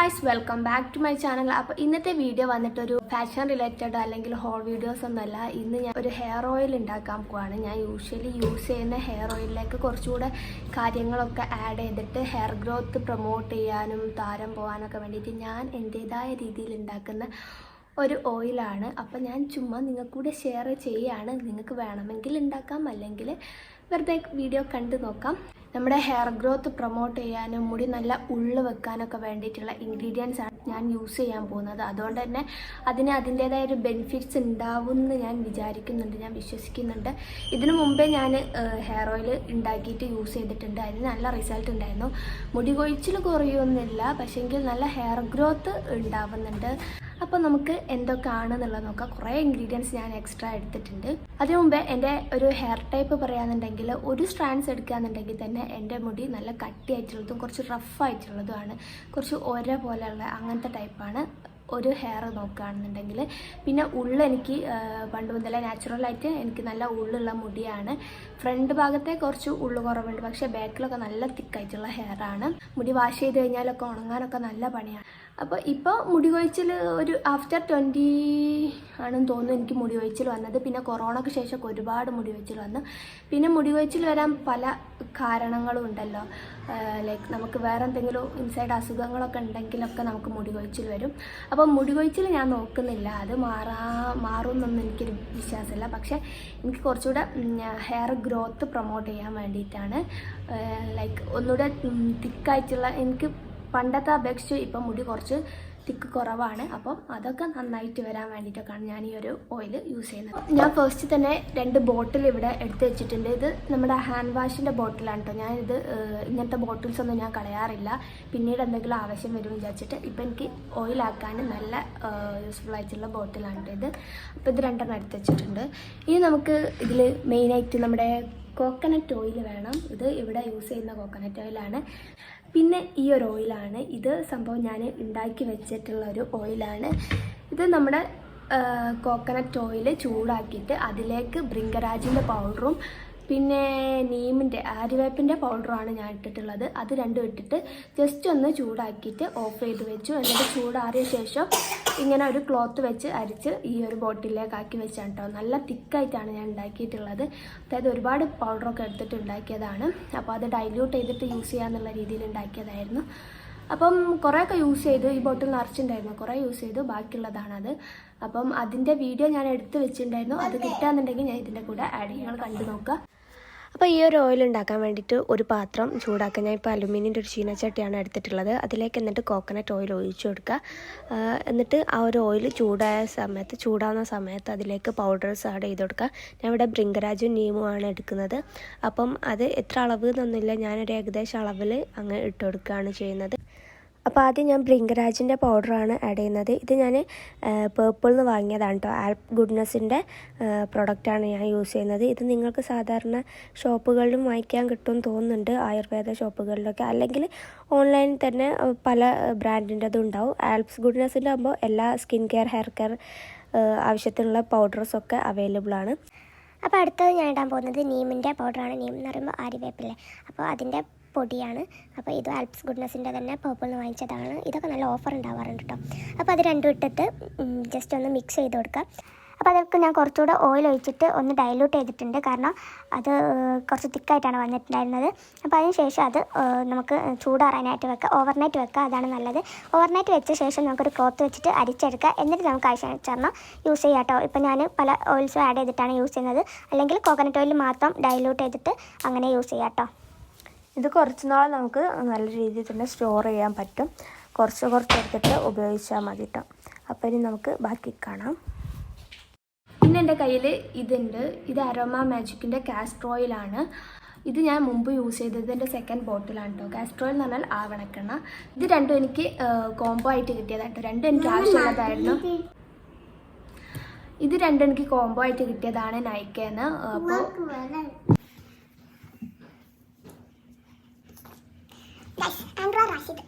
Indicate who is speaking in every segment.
Speaker 1: Guys welcome back to my channel അപ്പോൾ ഇന്നത്തെ video വന്നിട്ട് ഒരു ഫാഷൻ റിലേറ്റഡ് അല്ലെങ്കിൽ ഹോൾ വീഡിയോസ് ഒന്നല്ല ഇന്ന് ഞാൻ ഒരു ഹെയർ ഓയിൽ ഉണ്ടാക്കാൻ പോവാണ്. ഞാൻ യൂഷ്വലി യൂസ് ചെയ്യുന്ന ഹെയർ ഓയിലിലേക്ക് കുറച്ചുകൂടെ കാര്യങ്ങളൊക്കെ ആഡ് ചെയ്തിട്ട് ഹെയർ ഗ്രോത്ത് പ്രൊമോട്ട് ചെയ്യാനും താരം പോകാനൊക്കെ വേണ്ടിയിട്ട് ഞാൻ എന്റേതായ രീതിയിൽ ഉണ്ടാക്കുന്ന ഒരു ഓയിലാണ് അപ്പോൾ ഞാൻ ചുമ്മാ നിങ്ങൾക്കൂടെ ഷെയർ ചെയ്യുകയാണ് നിങ്ങൾക്ക് വേണമെങ്കിൽ ഉണ്ടാക്കാം. അല്ലെങ്കിൽ വെറുതെ വീഡിയോ കണ്ടു നോക്കാം. നമ്മുടെ ഹെയർ ഗ്രോത്ത് പ്രൊമോട്ട് ചെയ്യാനും മുടി നല്ല ഉള്ളു വെക്കാനൊക്കെ വേണ്ടിയിട്ടുള്ള ഇൻഗ്രീഡിയൻസ് ആണ് ഞാൻ യൂസ് ചെയ്യാൻ പോകുന്നത്. അതുകൊണ്ട് തന്നെ അതിന് അതിന്റേതായ ഒരു ബെനിഫിറ്റ്സ് ഉണ്ടാവുമെന്ന് ഞാൻ വിചാരിക്കുന്നുണ്ട് ഞാൻ വിശ്വസിക്കുന്നുണ്ട്. ഇതിനു മുമ്പേ ഞാൻ ഹെയർ ഓയിൽ ഉണ്ടാക്കിയിട്ട് യൂസ് ചെയ്തിട്ടുണ്ട്. അതിന് നല്ല റിസൾട്ട് ഉണ്ടായിരുന്നു. മുടി കൊഴിച്ചിൽ കുറയൊന്നുമില്ല പക്ഷേങ്കിൽ നല്ല ഹെയർ ഗ്രോത്ത് ഉണ്ടാവുന്നുണ്ട്. അപ്പോൾ നമുക്ക് എന്തൊക്കെയാണെന്നുള്ളത് നോക്കാം. കുറേ ഇൻഗ്രീഡിയൻസ് ഞാൻ എക്സ്ട്രാ എടുത്തിട്ടുണ്ട്. അതിനു മുമ്പേ എന്റെ ഒരു ഹെയർ ടൈപ്പ് പറയുകയാണെന്നുണ്ടെങ്കിൽ ഒരു സ്ട്രാൻഡ്സ് എടുക്കുകയാണെന്നുണ്ടെങ്കിൽ തന്നെ എന്റെ മുടി നല്ല കട്ടിയായിട്ടുള്ളതും കുറച്ച് റഫ് ആയിട്ടുള്ളതുമാണ്. കുറച്ച് ഒര പോലെയുള്ള അങ്ങനത്തെ ടൈപ്പാണ് ഒരു ഹെയർ നോക്കുകയാണെന്നുണ്ടെങ്കിൽ. പിന്നെ ഉള്ള് എനിക്ക് പണ്ട് മുതലേ നാച്ചുറലായിട്ട് എനിക്ക് നല്ല ഉള്ളുള്ള മുടിയാണ്. ഫ്രണ്ട് ഭാഗത്തെ കുറച്ച് ഉള്ളു കുറവുണ്ട്. പക്ഷേ ബാക്കിലൊക്കെ നല്ല തിക്കായിട്ടുള്ള ഹെയറാണ് മുടി വാഷ് ചെയ്ത് കഴിഞ്ഞാലൊക്കെ ഉണങ്ങാനൊക്കെ നല്ല പണിയാണ് അപ്പോൾ ഇപ്പോൾ മുടി കൊഴിച്ചിൽ ഒരു ആഫ്റ്റർ ട്വന്റി ആണെന്ന് തോന്നുന്നു എനിക്ക് മുടി കൊഴിച്ചിൽ വന്നത്. പിന്നെ കൊറോണയ്ക്ക് ശേഷം ഒരുപാട് മുടി കൊഴിച്ചിൽ വന്നു. പിന്നെ മുടി കൊഴിച്ചിൽ വരാൻ പല കാരണങ്ങളും ഉണ്ടല്ലോ. ലൈക്ക് നമുക്ക് വേറെ എന്തെങ്കിലും ഇൻസൈഡ് അസുഖങ്ങളൊക്കെ ഉണ്ടെങ്കിലൊക്കെ നമുക്ക് മുടി കൊഴിച്ചിൽ വരും. അപ്പോൾ മുടി കൊഴിച്ചിൽ ഞാൻ നോക്കുന്നില്ല. അത് മാറാ മാറുമെന്നൊന്നും എനിക്കൊരു വിശ്വാസമില്ല. പക്ഷേ എനിക്ക് കുറച്ചുകൂടെ ഹെയർ ഗ്രോത്ത് പ്രൊമോട്ട് ചെയ്യാൻ വേണ്ടിയിട്ടാണ്. ലൈക്ക് ഒന്നുകൂടെ തിക്കായിട്ടുള്ള എനിക്ക് പണ്ടത്തെ അപേക്ഷിച്ച് ഇപ്പം മുടി കുറച്ച് തിക്ക് കുറവാണ്. അപ്പം അതൊക്കെ നന്നായിട്ട് വരാൻ വേണ്ടിയിട്ടൊക്കെയാണ് ഞാൻ ഈ ഒരു ഓയിൽ യൂസ് ചെയ്യുന്നത്. ഞാൻ ഫസ്റ്റ് തന്നെ രണ്ട് ബോട്ടിൽ ഇവിടെ എടുത്ത് വെച്ചിട്ടുണ്ട്. ഇത് നമ്മുടെ ഹാൻഡ് വാഷിന്റെ ബോട്ടിലാണ് കേട്ടോ ഞാനിത് ഇങ്ങനത്തെ ബോട്ടിൽസ് ഒന്നും ഞാൻ കളയാറില്ല. പിന്നീട് എന്തെങ്കിലും ആവശ്യം വരും വിചാരിച്ചിട്ട് ഇപ്പം എനിക്ക് ഓയിലാക്കാൻ നല്ല യൂസ്ഫുൾ ആയിട്ടുള്ള ബോട്ടിലാണ് ട്ടോ ഇത്. അപ്പോൾ ഇത് രണ്ടെണ്ണം എടുത്ത് വെച്ചിട്ടുണ്ട്. ഇനി നമുക്ക് ഇതിൽ മെയിനായിട്ട് നമ്മുടെ കോക്കനട്ട് ഓയിൽ വേണം. ഇത് ഇവിടെ യൂസ് ചെയ്യുന്ന കോക്കനട്ട് ഓയിലാണ് പിന്നെ ഈ ഒരു ഓയിലാണ് ഇത് സംഭവം ഞാൻ ഉണ്ടാക്കി വെച്ചിട്ടുള്ള ഒരു ഓയിലാണ് ഇത് നമ്മുടെ കോക്കനട്ട് ഓയിൽ ചൂടാക്കിയിട്ട് അതിലേക്ക് ബ്രിങ്കരാജിന്റെ പൗഡറും പിന്നെ നീമിന്റെ ആര്യവേപ്പിന്റെ പൗഡറാണ് ഞാൻ ഇട്ടിട്ടുള്ളത്. അത് രണ്ടും ഇട്ടിട്ട് ജസ്റ്റ് ഒന്ന് ചൂടാക്കിയിട്ട് ഓഫ് ചെയ്ത് വെച്ചു. എന്നിട്ട് ചൂടാറിയ ശേഷം ഇങ്ങനെ ഒരു ക്ലോത്ത് വെച്ച് അരിച്ച് ഈ ഒരു ബോട്ടിലേക്ക് ആക്കി വെച്ചാണ് കേട്ടോ നല്ല തിക്കായിട്ടാണ് ഞാൻ ഉണ്ടാക്കിയിട്ടുള്ളത്. അതായത് ഒരുപാട് പൗഡറൊക്കെ എടുത്തിട്ട് ഉണ്ടാക്കിയതാണ്. അപ്പോൾ അത് ഡൈല്യൂട്ട് ചെയ്തിട്ട് യൂസ് ചെയ്യാമെന്നുള്ള രീതിയിൽ ഉണ്ടാക്കിയതായിരുന്നു. അപ്പം കുറേയൊക്കെ യൂസ് ചെയ്തു. ഈ ബോട്ടിൽ നിറച്ചിട്ടുണ്ടായിരുന്നു. കുറേ യൂസ് ചെയ്തു. ബാക്കിയുള്ളതാണത്. അപ്പം അതിന്റെ വീഡിയോ ഞാൻ എടുത്ത് വെച്ചിട്ടുണ്ടായിരുന്നു. അത് കിട്ടാന്നുണ്ടെങ്കിൽ ഞാൻ ഇതിന്റെ കൂടെ ആഡ് നിങ്ങൾ കണ്ടു നോക്കുക.
Speaker 2: അപ്പോൾ ഈ ഒരു ഓയിൽ ഉണ്ടാക്കാൻ വേണ്ടിയിട്ട് ഒരു പാത്രം ചൂടാക്കാൻ ഞാൻ ഇപ്പോൾ അലുമിനിയന്റെ ഒരു ചീനച്ചട്ടിയാണ് എടുത്തിട്ടുള്ളത്. അതിലേക്ക് എന്നിട്ട് കോക്കനട്ട് ഓയിൽ ഒഴിച്ചു കൊടുക്കുക. എന്നിട്ട് ആ ഒരു ഓയിൽ ചൂടായ സമയത്ത് ചൂടാവുന്ന സമയത്ത് അതിലേക്ക് പൗഡേഴ്സ് ആഡ് ചെയ്ത് കൊടുക്കുക. ഞാൻ ഇവിടെ ബ്രിങ്കരാജും നീമുമാണ് എടുക്കുന്നത്. അപ്പം അത് എത്ര അളവ് എന്നൊന്നുമില്ല. ഞാനൊരു ഏകദേശം അളവിൽ അങ്ങ് ഇട്ട് കൊടുക്കുകയാണ് ചെയ്യുന്നത്. അപ്പോൾ ആദ്യം ഞാൻ ബ്രിങ്കരാജിന്റെ പൗഡറാണ് ആഡ് ചെയ്യുന്നത്. ഇത് ഞാൻ പേർപ്പിൾ നിന്ന് വാങ്ങിയതാണ് കേട്ടോ ആൽപ് ഗുഡ്നെസ്സിന്റെ പ്രൊഡക്റ്റാണ് ഞാൻ യൂസ് ചെയ്യുന്നത്. ഇത് നിങ്ങൾക്ക് സാധാരണ ഷോപ്പുകളിലും വാങ്ങിക്കാൻ കിട്ടും തോന്നുന്നുണ്ട്. ആയുർവേദ ഷോപ്പുകളിലൊക്കെ. അല്ലെങ്കിൽ ഓൺലൈനിൽ തന്നെ പല ബ്രാൻഡിന്റെതും ഉണ്ടാവും. ആൽപ്സ് ഗുഡ്നെസ്സിന്റെ ആകുമ്പോൾ എല്ലാ സ്കിൻ കെയർ ഹെയർ കെയർ ആവശ്യത്തിനുള്ള പൗഡേഴ്സൊക്കെ അവൈലബിൾ ആണ്.
Speaker 3: അപ്പോൾ അടുത്തത് ഞാൻ ഇടാൻ പോകുന്നത് നീമിന്റെ പൗഡറാണ് നീം എന്ന് പറയുമ്പോൾ ആര്യവേപ്പില്ലേ അപ്പോൾ അതിന്റെ പൊടിയാണ്. അപ്പോൾ ഇത് ആൽപ്സ് ഗുഡ്നെസ്സിന്റെ തന്നെ പർപ്പിളിന് വാങ്ങിച്ചതാണ്. ഇതൊക്കെ നല്ല ഓഫർ ഉണ്ടാവാറുണ്ട് കേട്ടോ അപ്പോൾ അത് രണ്ടും ഇട്ടിട്ട് ജസ്റ്റ് ഒന്ന് മിക്സ് ചെയ്ത് കൊടുക്കുക. അപ്പോൾ അതൊക്കെ ഞാൻ കുറച്ചുകൂടെ ഓയിൽ ഒഴിച്ചിട്ട് ഒന്ന് ഡൈലൂട്ട് ചെയ്തിട്ടുണ്ട്. കാരണം അത് കുറച്ച് തിക്കായിട്ടാണ് വന്നിട്ടുണ്ടായിരുന്നത്. അപ്പോൾ അതിന് ശേഷം അത് നമുക്ക് ചൂടാറാനായിട്ട് വെക്കുക. ഓവർനൈറ്റ് വെക്കുക അതാണ് നല്ലത്. ഓവർനൈറ്റ് വെച്ച ശേഷം നമുക്കൊരു ക്ലോത്ത് വെച്ചിട്ട് അരിച്ചെടുക്കുക. എന്നിട്ട് നമുക്ക് ആവശ്യം യൂസ് ചെയ്യാം കേട്ടോ ഇപ്പോൾ ഞാൻ പല ഓയിൽസും ആഡ് ചെയ്തിട്ടാണ് യൂസ് ചെയ്യുന്നത്. അല്ലെങ്കിൽ കോക്കനട്ട് ഓയിൽ മാത്രം ഡൈലൂട്ട് ചെയ്തിട്ട് അങ്ങനെ യൂസ് ചെയ്യാം കേട്ടോ
Speaker 2: ഇത് കുറച്ച് നാൾ നമുക്ക് നല്ല രീതിയിൽ തന്നെ സ്റ്റോർ ചെയ്യാൻ പറ്റും. കുറച്ച് കുറച്ച് എടുത്തിട്ട് ഉപയോഗിച്ചാൽ മതി കേട്ടോ അപ്പോൾ ഇനി നമുക്ക് ബാക്കി കാണാം.
Speaker 1: പിന്നെ എന്റെ കയ്യിൽ ഇതുണ്ട്. ഇത് അരോമ മാജിക്കിന്റെ കാസ്റ്റർ ഓയിലാണ് ഇത് ഞാൻ മുമ്പ് യൂസ് ചെയ്തതിന്റെ സെക്കൻഡ് ബോട്ടിലാണ് കേട്ടോ കാസ്റ്റർ ഓയിൽ എന്ന് പറഞ്ഞാൽ ആവണക്കെണ്ണ. ഇത് രണ്ടും എനിക്ക് കോംബോ ആയിട്ട് കിട്ടിയതാട്ടോ കേട്ടോ രണ്ടും എനിക്ക് ആവശ്യമുള്ളതായിരുന്നു. ഇത് രണ്ടും എനിക്ക് കോംബോ ആയിട്ട് കിട്ടിയതാണ് നൈക്കേന്ന് അപ്പോൾ
Speaker 3: ആൻഡ്രോ റാഷിദ്.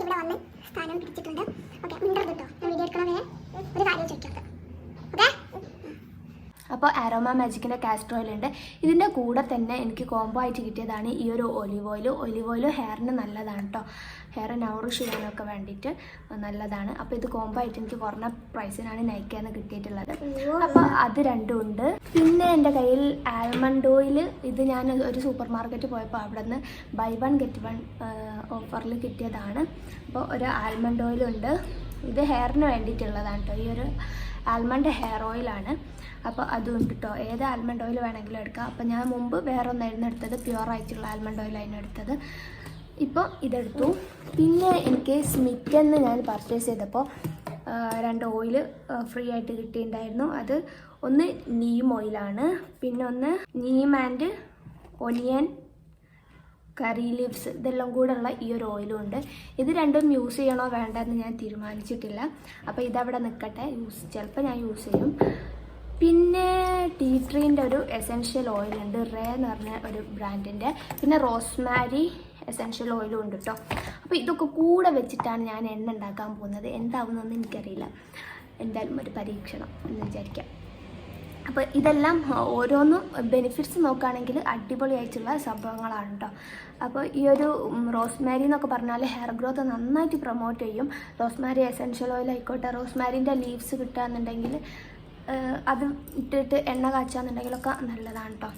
Speaker 3: ഇവിടെ വന്ന് സ്ഥാനം പിടിച്ചിട്ടുണ്ട്. ഓക്കെ മിണ്ടർ കേട്ടോ. ഞാൻ വീഡിയോ എടുക്കണമേ ഒരു കാര്യം ചോദിക്കരുത് ഓക്കെ
Speaker 1: അപ്പോൾ ആരോമ മാജിക്കിന്റെ കാസ്റ്റർ ഓയിൽ ഉണ്ട്. ഇതിന്റെ കൂടെ തന്നെ എനിക്ക് കോംബോ ആയിട്ട് കിട്ടിയതാണ് ഈ ഒരു ഒലിവ് ഓയിൽ ഒലിവ് ഓയിൽ ഹെയറിന് നല്ലതാണ് കേട്ടോ ഹെയർ നൗറിഷ് ചെയ്യാനൊക്കെ വേണ്ടിയിട്ട് നല്ലതാണ്. അപ്പോൾ ഇത് കോംബോ ആയിട്ട് എനിക്ക് കുറഞ്ഞ പ്രൈസിനാണ് നയിക്കാന്ന് കിട്ടിയിട്ടുള്ളത്. അപ്പോൾ അത് രണ്ടും ഉണ്ട്. പിന്നെ എന്റെ കയ്യിൽ ആൽമണ്ട് ഓയിൽ ഇത് ഞാൻ ഒരു സൂപ്പർ മാർക്കറ്റ് പോയപ്പോൾ അവിടെ നിന്ന് ബൈ വൺ ഗെറ്റ് വൺ ഓഫറിൽ കിട്ടിയതാണ്. അപ്പോൾ ഒരു ആൽമണ്ട് ഓയിലുണ്ട് ഇത് ഹെയറിന് വേണ്ടിയിട്ടുള്ളതാണ് കേട്ടോ ഈ ഒരു ആൽമണ്ട് ഹെയർ ഓയിലാണ് അപ്പോൾ അതും കേട്ടോ ഏത് ആൽമണ്ട് ഓയിൽ വേണമെങ്കിലും എടുക്കാം. അപ്പോൾ ഞാൻ മുമ്പ് വേറെ ഒന്നായിരുന്നു എടുത്തത്. പ്യുവർ ആയിട്ടുള്ള ആൽമണ്ട് ഓയിലായിരുന്നു എടുത്തത്. ഇപ്പോൾ ഇതെടുത്തു. പിന്നെ എനിക്ക് സ്മിറ്റെന്ന് ഞാൻ പർച്ചേസ് ചെയ്തപ്പോൾ രണ്ട് ഓയിൽ ഫ്രീ ആയിട്ട് കിട്ടിയിട്ടുണ്ടായിരുന്നു. അത് ഒന്ന് നീം ഓയിലാണ് പിന്നെ ഒന്ന് neem and onion curry leaves ഇതെല്ലാം കൂടെ ഉള്ള ഈ ഒരു ഓയിലും ഉണ്ട്. ഇത് രണ്ടും യൂസ് ചെയ്യണോ വേണ്ടെന്ന് ഞാൻ തീരുമാനിച്ചിട്ടില്ല. അപ്പോൾ ഇതവിടെ നിൽക്കട്ടെ യൂസ് ചിലപ്പോൾ ഞാൻ യൂസ് ചെയ്യും. പിന്നെ ടീ ട്രീന്റെ ഒരു എസെൻഷ്യൽ ഓയിൽ ഉണ്ട്. റേ എന്ന് പറഞ്ഞ ഒരു ബ്രാൻഡിന്റെ പിന്നെ റോസ്മാരി എസെൻഷ്യൽ ഓയിലും ഉണ്ട് കേട്ടോ അപ്പോൾ ഇതൊക്കെ കൂടെ വെച്ചിട്ടാണ് ഞാൻ എണ്ണ ഉണ്ടാക്കാൻ പോകുന്നത്. എന്താവുന്നതെന്ന് എനിക്കറിയില്ല. എന്തായാലും ഒരു പരീക്ഷണം എന്ന് വിചാരിക്കാം. അപ്പോൾ ഇതെല്ലാം ഓരോന്നും ബെനിഫിറ്റ്സ് നോക്കുകയാണെങ്കിൽ അടിപൊളിയായിട്ടുള്ള സംഭവങ്ങളാണ് കേട്ടോ അപ്പോൾ ഈ ഒരു റോസ്മാരി എന്നൊക്കെ പറഞ്ഞാൽ ഹെയർ ഗ്രോത്ത് നന്നായിട്ട് പ്രൊമോട്ട് ചെയ്യും. റോസ്മാരി എസെൻഷ്യൽ ഓയിൽ ആയിക്കോട്ടെ. റോസ്മാരിന്റെ ലീവ്സ് കിട്ടുകയെന്നുണ്ടെങ്കിൽ അത് ഇട്ടിട്ട് എണ്ണ കാച്ചാന്നുണ്ടെങ്കിലൊക്കെ നല്ലതാണ് കേട്ടോ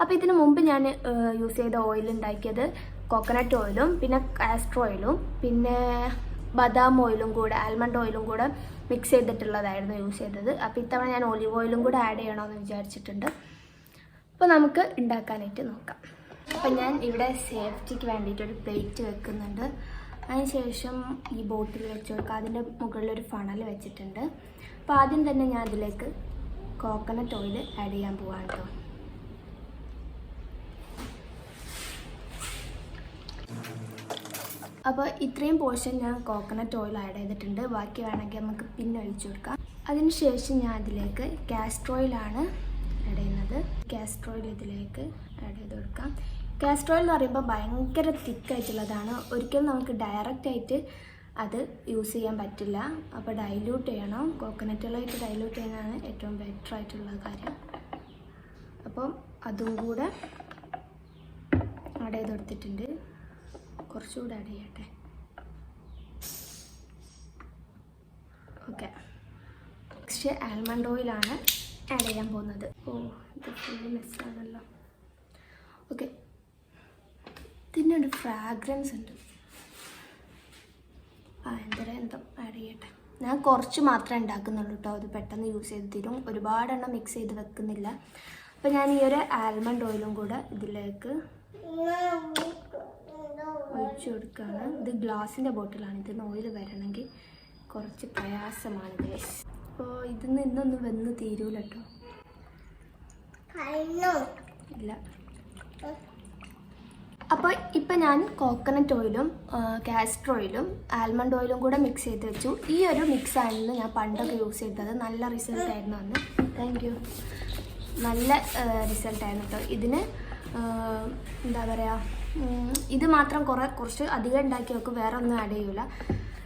Speaker 1: അപ്പോൾ ഇതിന് മുമ്പ് ഞാൻ യൂസ് ചെയ്ത ഓയിൽ ഉണ്ടാക്കിയത് കോക്കനട്ട് ഓയിലും പിന്നെ കാസ്റ്റർ ഓയിലും പിന്നെ ബദാം ഓയിലും കൂടെ ആൽമണ്ട് ഓയിലും കൂടെ മിക്സ് ചെയ്തിട്ടുള്ളതായിരുന്നു യൂസ് ചെയ്തത്. അപ്പോൾ ഇത്തവണ ഞാൻ ഒലിവ് ഓയിലും കൂടെ ആഡ് ചെയ്യണമെന്ന് വിചാരിച്ചിട്ടുണ്ട്. അപ്പോൾ നമുക്ക് ഉണ്ടാക്കാനായിട്ട് നോക്കാം. അപ്പം ഞാൻ ഇവിടെ സേഫ്റ്റിക്ക് വേണ്ടിയിട്ട് ഒരു പ്ലേറ്റ് വെക്കുന്നുണ്ട്. അതിനുശേഷം ഈ ബോട്ടിൽ വെച്ച് കൊടുക്കുക അതിന്റെ മുകളിൽ ഒരു ഫണൽ വെച്ചിട്ടുണ്ട്. അപ്പോൾ ആദ്യം തന്നെ ഞാൻ അതിലേക്ക് കോക്കനട്ട് ഓയിൽ ആഡ് ചെയ്യാൻ പോവാണ് കേട്ടോ അപ്പോൾ ഇത്രയും പോർഷൻ ഞാൻ കോക്കനട്ട് ഓയിൽ ആഡ് ചെയ്തിട്ടുണ്ട്. ബാക്കി വേണമെങ്കിൽ നമുക്ക് പിന്നെ ഒഴിച്ചു കൊടുക്കാം. അതിനുശേഷം ഞാൻ അതിലേക്ക് കാസ്റ്റർ ഓയിലാണ് ആഡ് ചെയ്യുന്നത്. കാസ്റ്റർ ഓയിൽ ഇതിലേക്ക് ആഡ് ചെയ്ത് കൊടുക്കാം. കാസ്റ്റർ ഓയിൽ എന്ന് പറയുമ്പോൾ ഭയങ്കര തിക്കായിട്ടുള്ളതാണ് ഒരിക്കലും നമുക്ക് ഡയറക്റ്റ് ആയിട്ട് അത് യൂസ് ചെയ്യാൻ പറ്റില്ല. അപ്പോൾ ഡൈല്യൂട്ട് ചെയ്യണം. കോക്കനട്ട് ഓയിലായിട്ട് ഡൈല്യൂട്ട് ചെയ്യുന്നതാണ് ഏറ്റവും ബെറ്റർ ആയിട്ടുള്ള കാര്യം. അപ്പം അതും കൂടെ ആഡ് ചെയ്ത് കൊടുത്തിട്ടുണ്ട് കുറച്ചുകൂടെ ആഡ് ചെയ്യട്ടെ. ഓക്കെ നെക്സ്റ്റ് ആൽമണ്ട് ഓയിലാണ് ആഡ് ചെയ്യാൻ പോകുന്നത്. ഓ ഇത് ഫുള്ള് മിസ്സാണല്ലോ ഓക്കെ ഇതിനൊരു ഫ്രാഗ്രൻസ് ഉണ്ട്. എന്തോ ആഡ് ചെയ്യട്ടെ ഞാൻ കുറച്ച് മാത്രമേ ഉണ്ടാക്കുന്നുള്ളൂ കേട്ടോ അത് പെട്ടെന്ന് യൂസ് ചെയ്ത് തരും. ഒരുപാടെണ്ണം മിക്സ് ചെയ്ത് വെക്കുന്നില്ല. അപ്പോൾ ഞാൻ ഈ ഒരു ആൽമണ്ട് ഓയിലും കൂടെ ഇതിലേക്ക് ഒഴിച്ചു കൊടുക്കുകയാണ്. ഇത് ഗ്ലാസിന്റെ ബോട്ടിലാണ് ഇതിന് ഓയിൽ വരണമെങ്കിൽ കുറച്ച് പ്രയാസമാണ് ഗൈസ് അപ്പോൾ ഇതിന്ന് നിന്നൊന്നും വെന്ന് തീരൂല കേട്ടോ ഇല്ല. അപ്പോൾ ഇപ്പം ഞാൻ കോക്കനട്ട് ഓയിലും കാസ്റ്റർ ഓയിലും ആൽമണ്ട് ഓയിലും കൂടെ മിക്സ് ചെയ്ത് വെച്ചു. ഈ ഒരു മിക്സ് ആയിരുന്നു ഞാൻ പണ്ടൊക്കെ യൂസ് ചെയ്തത്. നല്ല റിസൾട്ട് ആയിരുന്നു അന്ന്. താങ്ക് യു നല്ല റിസൾട്ട് ആയിരുന്നു കേട്ടോ ഇതിന് എന്താ പറയുക ഇത് മാത്രം കുറേ കുറച്ച് അധികം ഉണ്ടാക്കി വെക്കും. വേറെ ഒന്നും ആഡ് ചെയ്യൂല.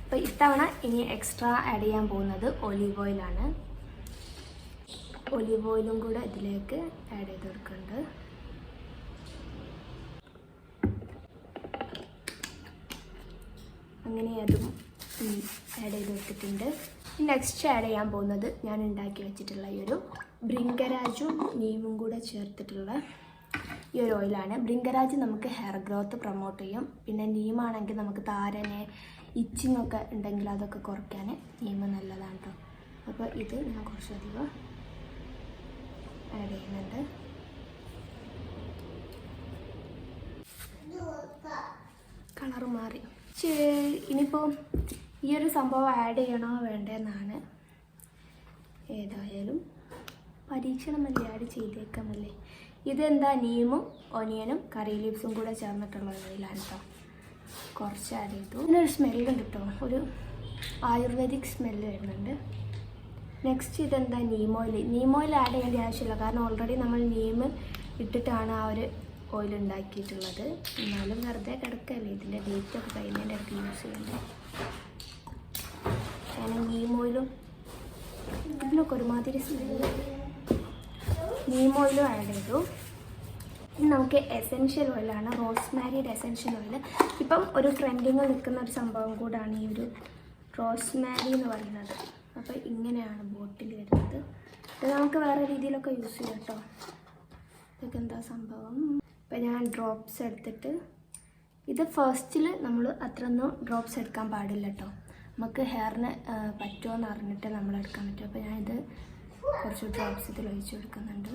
Speaker 1: അപ്പോൾ ഇത്തവണ ഇനി എക്സ്ട്രാ ആഡ് ചെയ്യാൻ പോകുന്നത് ഒലീവ് ഓയിലാണ് ഒലീവ് ഓയിലും കൂടെ ഇതിലേക്ക് ആഡ് ചെയ്ത് കൊടുക്കുന്നുണ്ട്. അങ്ങനെ അതും ആഡ് ചെയ്ത് വെച്ചിട്ടുണ്ട്. നെക്സ്റ്റ് ആഡ് ചെയ്യാൻ പോകുന്നത് ഞാൻ ഉണ്ടാക്കി വെച്ചിട്ടുള്ള ഈ ഒരു ബ്രിങ്കരാജും നീമും കൂടെ ചേർത്തിട്ടുള്ള ഈ ഒരു ഓയിലാണ് ബ്രിങ്കരാജ് നമുക്ക് ഹെയർ ഗ്രോത്ത് പ്രൊമോട്ട് ചെയ്യും. പിന്നെ നീമാണെങ്കിൽ നമുക്ക് താരനെ ഇച്ചിങ് ഒക്കെ ഉണ്ടെങ്കിൽ അതൊക്കെ കുറയ്ക്കാൻ നീമ നല്ലതാണ് കേട്ടോ അപ്പോൾ ഇത് ഞാൻ കുറച്ചധികം ആഡ് ചെയ്യുന്നുണ്ട്. കളർ മാറി. ഇനിയിപ്പോൾ ഈ ഒരു സംഭവം ആഡ് ചെയ്യണോ വേണ്ടെന്നാണ്. ഏതായാലും പരീക്ഷണമല്ലേ ആഡ് ചെയ്തേക്കാമല്ലേ. ഇതെന്താ നീമും ഒനിയനും കറി ലീവ്സും കൂടെ ചേർന്നിട്ടുള്ള ഓയിലാണ് കേട്ടോ കുറച്ച് ആഡ് ചെയ്തു. ഇതിനൊരു സ്മെല്ലുണ്ട് കേട്ടോ ഒരു ആയുർവേദിക് സ്മെല്ല് വരുന്നുണ്ട്. നെക്സ്റ്റ് ഇതെന്താ നീമോയിൽ നീമോയിൽ ആഡ് ചെയ്യേണ്ട ആവശ്യമില്ല. കാരണം ഓൾറെഡി നമ്മൾ നീം ഇട്ടിട്ടാണ് ആ ഒരു ഓയിൽ ഉണ്ടാക്കിയിട്ടുള്ളത്. എന്നാലും വെറുതെ കിടക്കല്ലേ ഇതിന്റെ ഡേറ്റ് ഒക്കെ കഴിഞ്ഞതിന്റെ ഇടയ്ക്ക് യൂസ് ചെയ്യണ്ടേ? കാരണം നീം ഓയിലും ഇതിനൊക്കെ ഒരുമാതിരി നീം ഓയിലും ആഡ് ചെയ്തു. ഇനി നമുക്ക് എസെൻഷ്യൽ ഓയിലാണ് റോസ്മാരിയുടെ എസെൻഷ്യൽ ഓയിൽ ഇപ്പം ഒരു ട്രെൻഡിങ്ങിൽ നിൽക്കുന്ന ഒരു സംഭവം കൂടാണ് ഈ ഒരു റോസ്മാരി എന്ന് പറയുന്നത്. അപ്പോൾ ഇങ്ങനെയാണ് ബോട്ടിൽ വരുന്നത്. ഇത് നമുക്ക് വേറെ രീതിയിലൊക്കെ യൂസ് ചെയ്യാം കേട്ടോ. ഇതൊക്കെ എന്താ സംഭവം? ഇപ്പം ഞാൻ ഡ്രോപ്സ് എടുത്തിട്ട് ഇത് ഫസ്റ്റിൽ നമ്മൾ അത്രയൊന്നും ഡ്രോപ്സ് എടുക്കാൻ പാടില്ല കേട്ടോ നമുക്ക് ഹെയറിന് പറ്റുമോ എന്ന് അറിഞ്ഞിട്ട് നമ്മൾ എടുക്കാൻ പറ്റും. അപ്പോൾ ഞാനിത് കുറച്ച് ഡ്രോപ്സ് ഇതിൽ ഒഴിച്ചു കൊടുക്കുന്നുണ്ട്.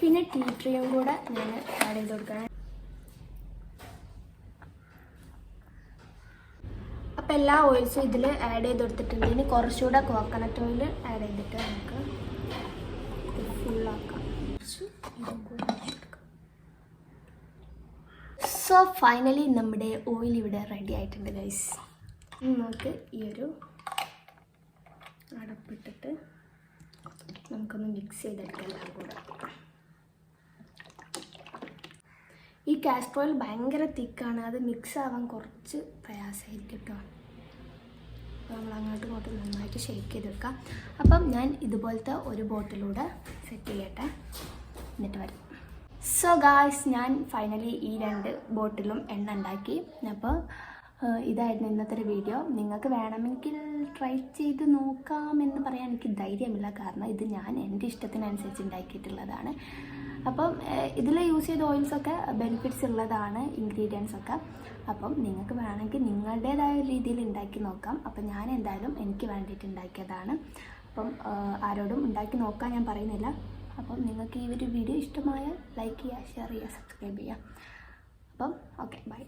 Speaker 1: പിന്നെ ടീ ട്രീയും കൂടെ ഞാൻ ആഡ് ചെയ്ത് കൊടുക്കണം. അപ്പോൾ എല്ലാ ഓയിൽസും ഇതിൽ ആഡ് ചെയ്ത് കൊടുത്തിട്ടുണ്ട്. ഇനി കുറച്ചുകൂടെ കോക്കനട്ട് ഓയിൽ ആഡ് ചെയ്തിട്ട് നമുക്ക് ഇത് ഫുള്ളാക്കാം കുറച്ച് ഇതും കൂടെ ഒഴിച്ച് കൊടുക്കാം സോ ഫൈനലി നമ്മുടെ ഓയിൽ ഇവിടെ റെഡി ആയിട്ടുണ്ട് ഗൈസ് നമുക്ക് ഈ ഒരു അടപ്പിട്ടിട്ട് നമുക്കൊന്ന് മിക്സ് ചെയ്തെടുക്കാം കൂടെ. ഈ ഓയിൽ ഭയങ്കര തിക്കാണ്. അത് മിക്സ് ആവാൻ കുറച്ച് പ്രയാസമായിരിക്കും കേട്ടോ. അപ്പോൾ നമ്മൾ അങ്ങോട്ടും ഇങ്ങോട്ടും നന്നായിട്ട് ഷേക്ക് ചെയ്തെടുക്കാം. അപ്പം ഞാൻ ഇതുപോലത്തെ ഒരു ബോട്ടിലൂടെ സെറ്റ് ചെയ്യട്ടെ. എന്നിട്ട് വരാം. സോ ഗായ്സ് ഞാൻ ഫൈനലി ഈ രണ്ട് ബോട്ടിലും എണ്ണ ഉണ്ടാക്കി. അപ്പോൾ ഇതായിരുന്നു ഇന്നത്തെ ഒരു വീഡിയോ നിങ്ങൾക്ക് വേണമെങ്കിൽ ട്രൈ ചെയ്ത് നോക്കാമെന്ന് പറയാൻ എനിക്ക് ധൈര്യമില്ല. കാരണം ഇത് ഞാൻ എന്റെ ഇഷ്ടത്തിനനുസരിച്ച് ഉണ്ടാക്കിയിട്ടുള്ളതാണ്. അപ്പം ഇതിൽ യൂസ് ചെയ്ത ഓയിൽസൊക്കെ ബെനിഫിറ്റ്സ് ഉള്ളതാണ് ഇൻഗ്രീഡിയൻസ് ഒക്കെ. അപ്പം നിങ്ങൾക്ക് വേണമെങ്കിൽ നിങ്ങളുടേതായ രീതിയിൽ ഉണ്ടാക്കി നോക്കാം. അപ്പം ഞാൻ എന്തായാലും എനിക്ക് വേണ്ടിയിട്ട് ഉണ്ടാക്കിയതാണ്. അപ്പം ആരോടും ഉണ്ടാക്കി നോക്കാൻ ഞാൻ പറയുന്നില്ല. അപ്പം നിങ്ങൾക്ക് ഈ ഒരു വീഡിയോ ഇഷ്ടമായാൽ ലൈക്ക് ചെയ്യുക ഷെയർ ചെയ്യുക സബ്സ്ക്രൈബ് ചെയ്യുക. അപ്പം ഓക്കെ ബൈ